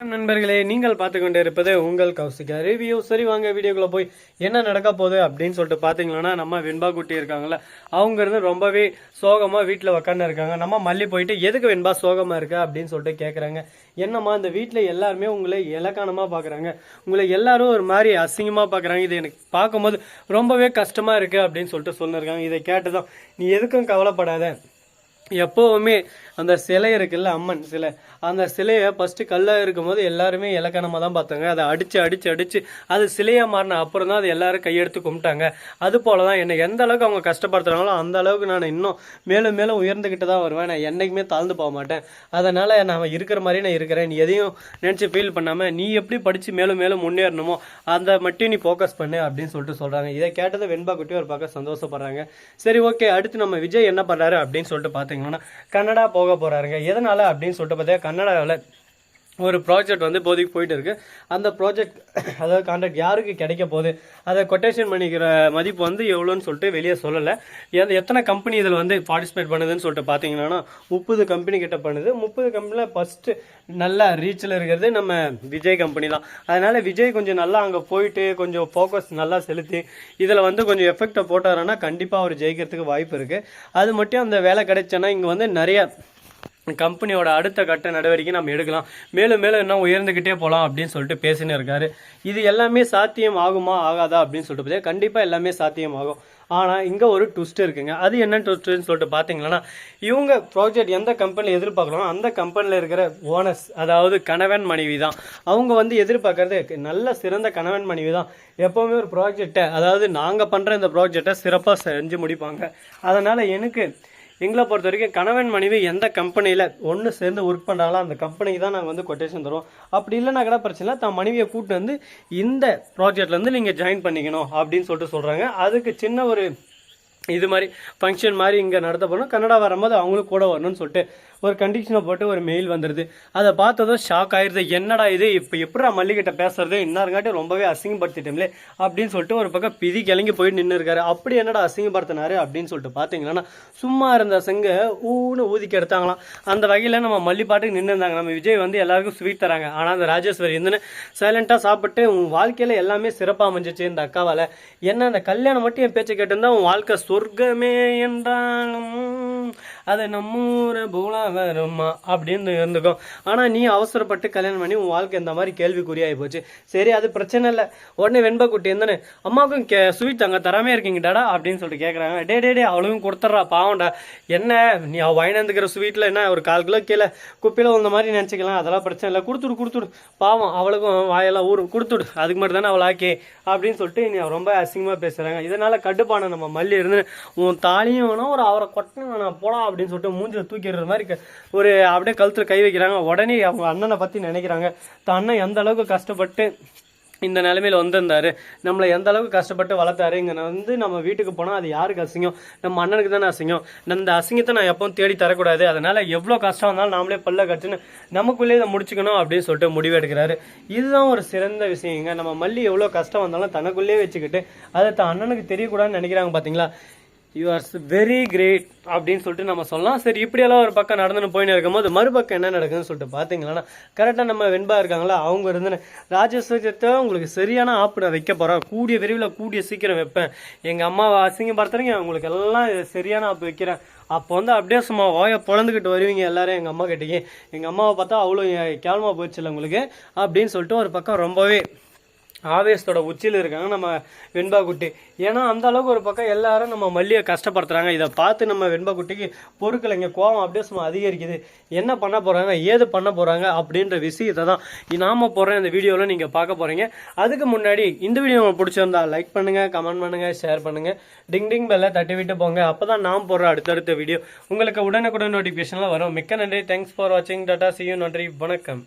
நண்பர்களே நீங்கள் பார்த்து கொண்டு இருப்பது உங்கள் கௌசிகா ரிவ்யூ சரி வாங்க வீடியோக்குள்ளே போய் என்ன நடக்க போகுது அப்படின்னு சொல்லிட்டு பார்த்தீங்கன்னா நம்ம வெண்பா குட்டி இருக்காங்கல்ல அவங்க இருந்து ரொம்பவே சோகமாக வீட்டில் உக்காந்து இருக்காங்க. நம்ம மல்லி போயிட்டு எதுக்கு வெண்பா சோகமாக இருக்க? அப்படின்னு சொல்லிட்டு கேட்குறாங்க என்னம்மா இந்த வீட்டில் எல்லாருமே உங்களை இலக்கானமாக பார்க்குறாங்க உங்களை எல்லாரும் ஒரு மாதிரி அசிங்கமாக பார்க்குறாங்க இது எனக்கு பார்க்கும்போது ரொம்பவே கஷ்டமாக இருக்குது அப்படின்னு சொல்லிட்டு சொல்லியிருக்காங்க இதை கேட்டு தான் நீ எதுக்கும் கவலைப்படாத. எப்போவுமே அந்த சிலை இருக்குல்ல அம்மன் சிலை அந்த சிலையை ஃபஸ்ட்டு கல்லாக இருக்கும்போது எல்லாருமே இலக்கணமாக தான் பார்த்தாங்க. அதை அடித்து அடித்து அடித்து அது சிலையாக மாறின அப்புறம் தான் அது எல்லாரும் கையெடுத்து கும்பிட்டாங்க. அது போல தான் என்னை எந்த அளவுக்கு அவங்க கஷ்டப்படுத்துகிறாங்களோ அந்த அளவுக்கு நான் இன்னும் மேலும் மேலும் உயர்ந்துக்கிட்டு தான் வருவேன். நான் என்றைக்குமே தாழ்ந்து போக மாட்டேன். அதனால் நான் இருக்கிற மாதிரி நான் இருக்கிறேன். நீ எதையும் நினச்சி ஃபீல் பண்ணாமல் நீ எப்படி படித்து மேலும் மேலும் முன்னேறணுமோ அந்த மட்டும் நீ ஃபோக்கஸ் பண்ணு அப்படின்னு சொல்லிட்டு சொல்கிறாங்க இதை கேட்டதை வெண்பா குட்டி ஒரு பக்கம் சந்தோஷப்படுறாங்க. சரி ஓகே அடுத்து நம்ம விஜய் என்ன பண்ணுறாரு அப்படின்னு சொல்லிட்டு பார்த்தீங்கன்னா கன்னடா போக போகிறாருங்க எதனால் அப்படின்னு சொல்லிட்டு பார்த்தீங்கன்னா கன்னடாவில் ஒரு ப்ராஜெக்ட் வந்து இப்போதைக்கு போயிட்டு இருக்கு அந்த ப்ராஜெக்ட் அதாவது கான்ட்ராக்ட் யாருக்கு கிடைக்க போகுது? அதை கொட்டேஷன் பண்ணிக்கிற மதிப்பு வந்து எவ்வளோன்னு சொல்லிட்டு வெளியே சொல்லலை. எந்த எத்தனை கம்பெனி இதில் வந்து பார்ட்டிசிபேட் பண்ணுதுன்னு சொல்லிட்டு பார்த்தீங்கன்னா முப்பது கம்பெனி கிட்ட பண்ணுது. முப்பது கம்பெனியில் ஃபஸ்ட்டு நல்லா ரீச்சில் இருக்கிறது நம்ம விஜய் கம்பெனி தான். அதனால் விஜய் கொஞ்சம் நல்லா அங்கே போயிட்டு கொஞ்சம் ஃபோக்கஸ் நல்லா செலுத்தி இதில் வந்து கொஞ்சம் எஃபெக்டை போட்டாருன்னா கண்டிப்பாக அவர் ஜெயிக்கிறதுக்கு வாய்ப்பு இருக்குது அது மட்டும் அந்த வேலை கிடைச்சேன்னா இங்கே வந்து நிறைய கம்பெனியோட அடுத்த கட்ட நடவடிக்கை நம்ம எடுக்கலாம். மேலும் மேலும் இன்னும் உயர்ந்துக்கிட்டே போகலாம் அப்படின்னு சொல்லிட்டு பேசினே இருக்காரு. இது எல்லாமே சாத்தியம் ஆகுமா ஆகாதா அப்படின்னு சொல்லிட்டு பார்த்தீங்கன்னா கண்டிப்பாக எல்லாமே சாத்தியம் ஆகும். ஆனால் இங்கே ஒரு ட்விஸ்ட் இருக்குங்க. அது என்ன ட்விஸ்ட்னு சொல்லிட்டு பார்த்தீங்கன்னா இவங்க ப்ராஜெக்ட் எந்த கம்பெனியில் எதிர்பார்க்குறோம் அந்த கம்பெனியில் இருக்கிற ஓனர்ஸ் அதாவது கணவன் மனைவி தான். அவங்க வந்து எதிர்பார்க்கறது நல்ல சிறந்த கணவன் மனைவி தான். எப்போவுமே ஒரு ப்ராஜெக்டை அதாவது நாங்கள் பண்ணுற இந்த ப்ராஜெக்டை சிறப்பாக செஞ்சு முடிப்பாங்க. அதனால் எனக்கு எங்களை பொறுத்த வரைக்கும் கணவன் மனைவி எந்த கம்பெனியில் ஒன்று சேர்ந்து ஒர்க் பண்ணுறாங்களோ அந்த கம்பெனிக்கு தான் நாங்கள் வந்து கொட்டேஷன் தருவோம். அப்படி இல்லைனா கூட பிரச்சனை இல்லை. தான் மனைவியை கூப்பிட்டு வந்து இந்த ப்ராஜெக்ட்லேருந்து நீங்கள் ஜாயின் பண்ணிக்கணும் அப்படின்னு சொல்லிட்டு சொல்கிறாங்க அதுக்கு சின்ன ஒரு இது மாதிரி ஃபங்க்ஷன் மாதிரி இங்கே நடத்த போகிறோம் கன்னடா வரும்போது அவங்களும் கூட வரணும்னு சொல்லிட்டு ஒரு கண்டிஷனை போட்டு ஒரு மெயில் வந்துடுது அதை பார்த்ததும் ஷாக் ஆயிடுது என்னடா இது? இப்போ எப்படா மல்லிகிட்ட பேசுறது? இன்னாருங்காட்டி ரொம்பவே அசிங்கப்படுத்திட்டோம்லே அப்படின்னு சொல்லிட்டு ஒரு பக்கம் பிதி கிளங்கி போய் நின்று இருக்காரு அப்படி என்னடா அசிங்கப்படுத்தினாரு அப்படின்னு சொல்லிட்டு பார்த்தீங்கன்னா சும்மா இருந்த செங்க ஊன்னு ஊதிக்க எடுத்தாங்களாம். அந்த வகையில் நம்ம மல்லி பாட்டுக்கு நின்று இருந்தாங்க நம்ம விஜய் வந்து எல்லாருக்கும் ஸ்வீட் தராங்க. ஆனால் அந்த ராஜேஸ்வரி இருந்துன்னு சைலண்ட்டாக சாப்பிட்டு உன் வாழ்க்கையில் எல்லாமே சிறப்பாக அமைஞ்சிச்சு இந்த அக்காவால். என்ன அந்த கல்யாணம் மட்டும் என் பேச்சை கேட்டிருந்தா உன் வாழ்க்கை சொர்க்கமே என்றாலும் அதை நம்ம ஊரை பூலா வருமா அப்படின்னு இருந்துக்கும் ஆனால் நீ அவசரப்பட்டு கல்யாணம் பண்ணி உன் வாழ்க்கை இந்த மாதிரி கேள்விக்குறியாகி போச்சு. சரி அது பிரச்சனை இல்லை. உடனே வெண்பா குட்டி இருந்தானே அம்மாவுக்கும் கே ஸ்வீட் அங்கே தராமே இருக்கீங்கடாடா அப்படின்னு சொல்லிட்டு கேட்குறாங்க டே டே டே அவளுக்கும் கொடுத்துட்றா பாவம்டா. என்ன? நீ அவள் வாங்கினந்துக்கிற ஸ்வீட்டில் என்ன ஒரு கால் கிலோ கீழே குப்பையில் வந்த மாதிரி நினச்சிக்கலாம். அதெல்லாம் பிரச்சனை இல்லை. கொடுத்துடு கொடுத்துடு. பாவம் அவளுக்கும் வாயெல்லாம் ஊரும் கொடுத்துடு. அதுக்கு மட்டும் தானே அவள் ஆக்கி. அப்படின்னு சொல்லிட்டு நீ ரொம்ப அசிங்கமாக பேசுகிறாங்க இதனால் கட்டுப்பான நம்ம மல்லி இருந்து உன் தாலியும் வேணும் ஒரு அவரை கொட்டணும் வேணாம் போடா அப்படின்னு சொல்லிட்டு மூஞ்சில் தூக்கிடுற மாதிரி ஒரு அப்படியே கழுத்தில் கை வைக்கிறாங்க. உடனே அவங்க அண்ணனை பற்றி நினைக்கிறாங்க. தான் அண்ணன் எந்த அளவுக்கு கஷ்டப்பட்டு இந்த நிலைமையில வந்திருந்தாரு? நம்மளை எந்த அளவுக்கு கஷ்டப்பட்டு வளர்த்தாரு? இங்கே வந்து நம்ம வீட்டுக்கு போனால் அது யாருக்கு அசிங்கம்? நம்ம அண்ணனுக்கு தானே அசிங்கம்? அந்த அசிங்கத்தை நான் எப்பவும் தேடி தரக்கூடாது. அதனால எவ்வளோ கஷ்டம் வந்தாலும் நாமளே பல்ல கட்டுன்னு நமக்குள்ளே இதை முடிச்சுக்கணும் அப்படின்னு சொல்லிட்டு முடிவு எடுக்கிறாரு இதுதான் ஒரு சிறந்த விஷயங்க நம்ம மல்லி எவ்வளோ கஷ்டம் வந்தாலும் தனக்குள்ளேயே வச்சுக்கிட்டு அதை தன் அண்ணனுக்கு தெரியக்கூடாதுன்னு நினைக்கிறாங்க பார்த்தீங்களா யூ ஆர் வெரி கிரேட் அப்படின்னு சொல்லிட்டு நம்ம சொல்லலாம். சரி இப்படியெல்லாம் ஒரு பக்கம் நடந்துன்னு போயின்னு இருக்கும்போது மறுபக்கம் என்ன நடக்குதுன்னு சொல்லிட்டு பார்த்தீங்களா கரெக்டாக நம்ம வெண்பா இருக்காங்களா? அவங்க இருந்து ராஜஸ்வரத்தை உங்களுக்கு சரியான ஆப்பு நான் வைக்க போகிறேன் கூடிய விரைவில் கூடிய சீக்கிரம் வைப்பேன். எங்கள் அம்மாவை அசிங்கப்படுத்துறீங்க உங்களுக்கு எல்லாம் சரியான ஆப்பு வைக்கிறேன். அப்போ வந்து அப்படியே சும்மா வாயை பிறந்துக்கிட்டு வருவீங்க எல்லாரும் எங்கள் அம்மா கிட்டேயே. எங்கள் அம்மாவை பார்த்தா அவ்வளோ கேவலமாக போயிடுச்சுல உங்களுக்கு அப்படின்னு சொல்லிட்டு ஒரு பக்கம் ரொம்பவே ஆவேசத்தோட உச்சியில் இருக்காங்க நம்ம வெண்பா குட்டி ஏன்னா அந்த அளவுக்கு ஒரு பக்கம் எல்லாரும் நம்ம மல்லியை கஷ்டப்படுத்துறாங்க. இதை பார்த்து நம்ம வெண்பா குட்டிக்கு பொருட்கள் கோவம் அப்படியே சும்மா அதிகரிக்குது. என்ன பண்ண போகிறாங்க ஏது பண்ண போகிறாங்க அப்படின்ற விஷயத்தை தான் நாம் போடுற இந்த வீடியோவில் நீங்கள் பார்க்க போகிறீங்க அதுக்கு முன்னாடி இந்த வீடியோ உங்களுக்கு பிடிச்சிருந்தா லைக் பண்ணுங்கள் கமெண்ட் பண்ணுங்கள் ஷேர் பண்ணுங்கள் டிங் டிங் பெல்லை தட்டி விட்டு போங்க. அப்போ தான் நாம் போடுற அடுத்தடுத்த வீடியோ உங்களுக்கு உடனுக்குடன் நோட்டிஃபிகேஷன்லாம் வரும். மிக்க நன்றி. தேங்க்ஸ் ஃபார் வாட்சிங் டாட்டா சியூ நன்றி. வணக்கம்.